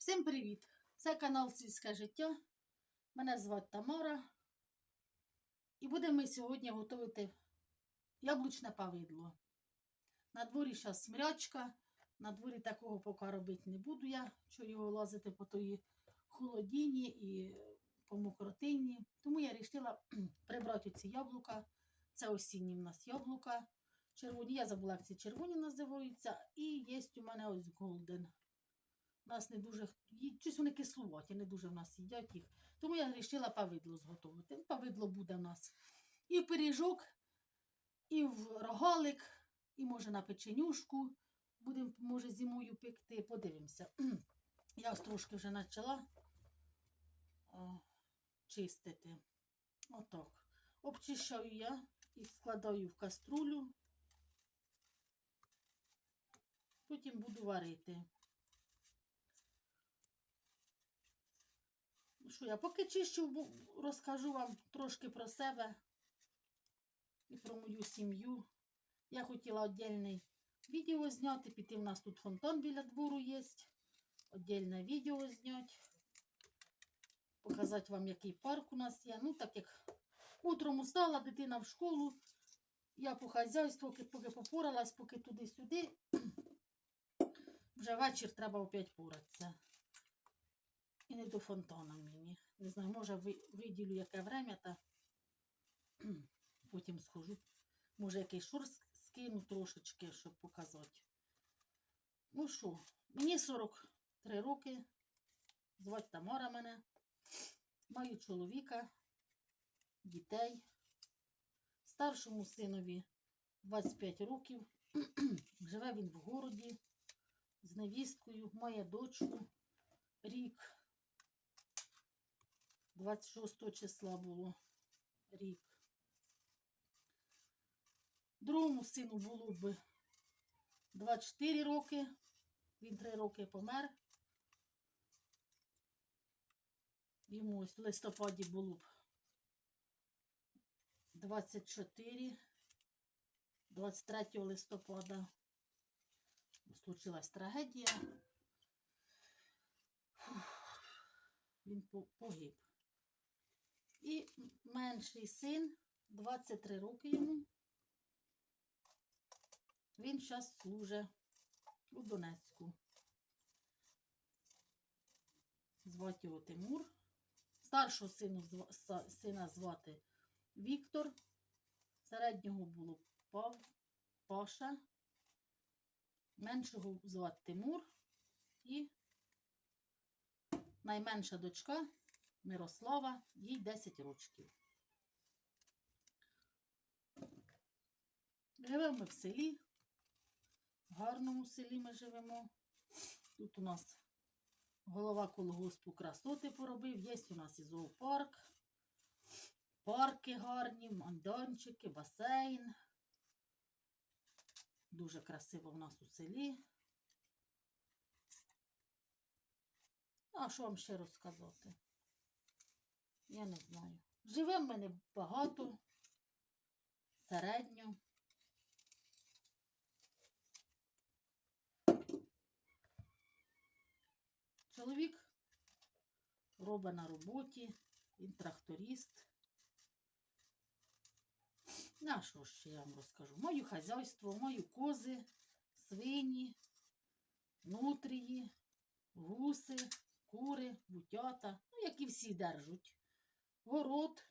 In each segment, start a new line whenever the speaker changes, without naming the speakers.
Всім привіт! Це канал Сільське життя. Мене звати Тамара. І будемо ми сьогодні готувати яблучне павидло. На дворі зараз смрячка. На дворі такого поки робити не буду я, що його лазити по тої холодіні і по мокротині. Тому я вирішила прибрати ці яблука. Це осінні в нас яблука. Червоні, я забула, як ці червоні називаються. І є у мене ось голден. Нас не дуже щось вони кислуваті, не дуже в нас їдять їх. Тому я вирішила павидло зготувати. Павидло буде в нас і в пиріжок, і в рогалик, і може на печенюшку. Будемо, може, зимою пекти. Подивимося. Я ось трошки вже почала чистити. Отак. Обчищаю я і складаю в каструлю. Потім буду варити. Що я поки чищу, розкажу вам трошки про себе і про мою сім'ю. Я хотіла віддільне відео зняти, піти в нас тут фонтан біля двору є. Віддільне відео зняти. Показати вам, який парк у нас є. Ну, так як утром устала, дитина в школу. Я по хазяйству, поки попоралась, поки туди-сюди. Вже вечір треба опять поратися. І не до фонтана мені. Не знаю, може виділю яке время, та потім схожу. Може, якийсь шур скину трошечки, щоб показати. Ну що, мені 43 роки. Звати Тамара мене. Маю чоловіка, дітей. Старшому синові 25 років. Живе він в городі з невісткою, має дочку рік. 26 числа було рік. Другому сину було б 24 роки. Він 3 роки помер. Йому ось в листопаді було б 24, 23 листопада случилась трагедія. Фух, Він погиб. І менший син, 23 роки йому. Він зараз служить у Донецьку. Звати його Тимур. Старшого сину, сина звати Віктор. Середнього було Пав, Паша. Меншого звати Тимур. І найменша дочка Мирослава, їй 10 років. Живемо ми в селі. В гарному селі ми живемо. Тут у нас голова колгоспу красоти поробив. Є у нас і зоопарк, парки гарні, манданчики, басейн. Дуже красиво в нас у селі. А що вам ще розказати? Я не знаю. Живе в мене багато, середньо. Чоловік робить на роботі, він тракторист. На що ще я вам розкажу? Маю хазяйство, маю кози, свині, нутрії, гуси, кури, бутята, ну, як і всі держуть. Город.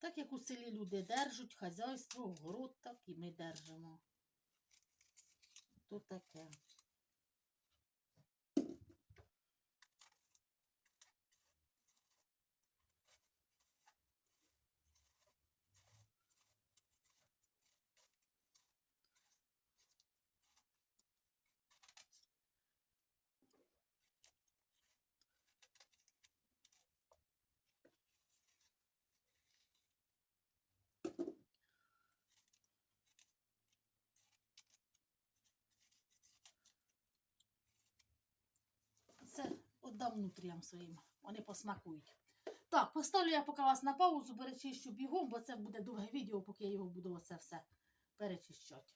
Так як у селі люди держать, хазяйство, город, так і ми держимо. То таке. Це віддам внутріям своїм. Вони посмакують. Так, поставлю я поки вас на паузу, перечищу бігом, бо це буде довге відео, поки я його буду оце все перечищати.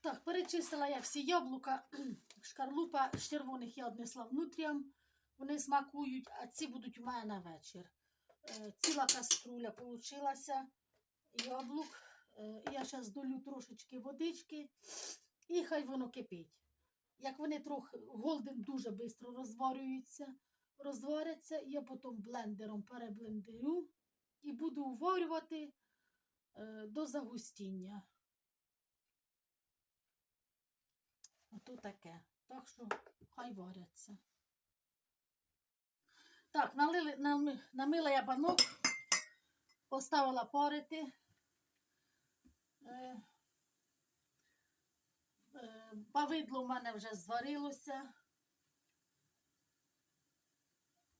Так, перечистила я всі яблука. Шкарлупа з червоних я однесла внутрям. Вони смакують, а ці будуть у мене на вечір. Е, Ціла каструля получилася. Яблук. Е, Я зараз долю трошечки водички і хай воно кипить. Як вони трохи голден дуже швидко розварюються, розваряться, я потім блендером переблендерю і буду уварювати е, до загустіння. Ото таке. Так що хай варяться. Так, налили, нами- намила я банок, поставила парити. Павидло в мене вже зварилося.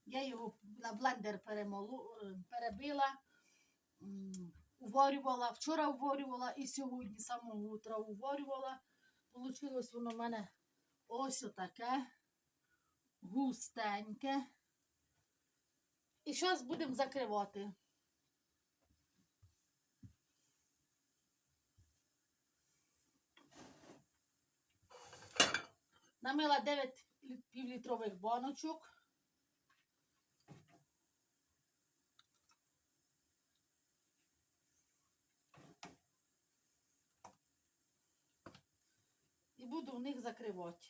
Я його на блендер перемолу, е, перебила, уварювала. Вчора уварювала і сьогодні самого утра уварювала. Получилось воно в мене ось отаке, густеньке. І зараз будемо закривати. Намила 9 півлітрових баночок. І буду в них закривати.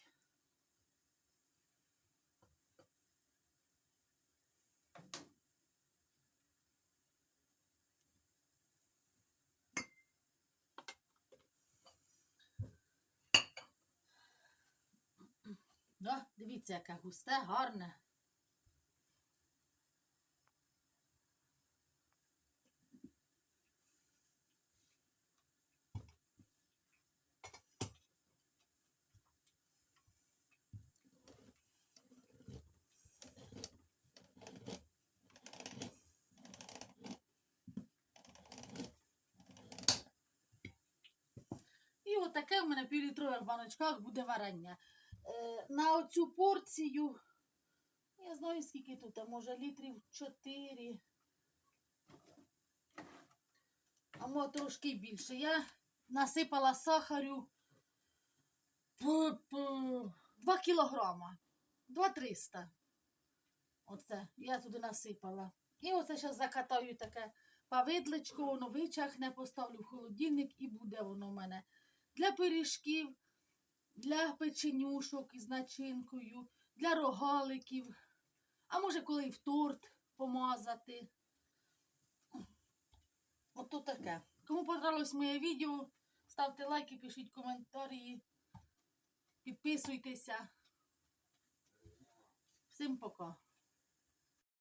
Да, дивіться, яке густе, гарне. І отаке в мене півлітрових баночках буде варення. На оцю порцію, я знаю скільки тут, а може літрів 4. А може трошки більше. Я насипала сахарю 2 кілограма. 2-300. Оце я туди насипала. І оце зараз закатаю таке павидличко, воно вичахне, поставлю в холодильник і буде воно в мене для пиріжків, для печенюшок із начинкою, для рогаликів, а може, коли й в торт помазати. Ото таке. Кому понравилось моє відео, ставте лайки, пишіть коментарі, підписуйтеся. Всім пока.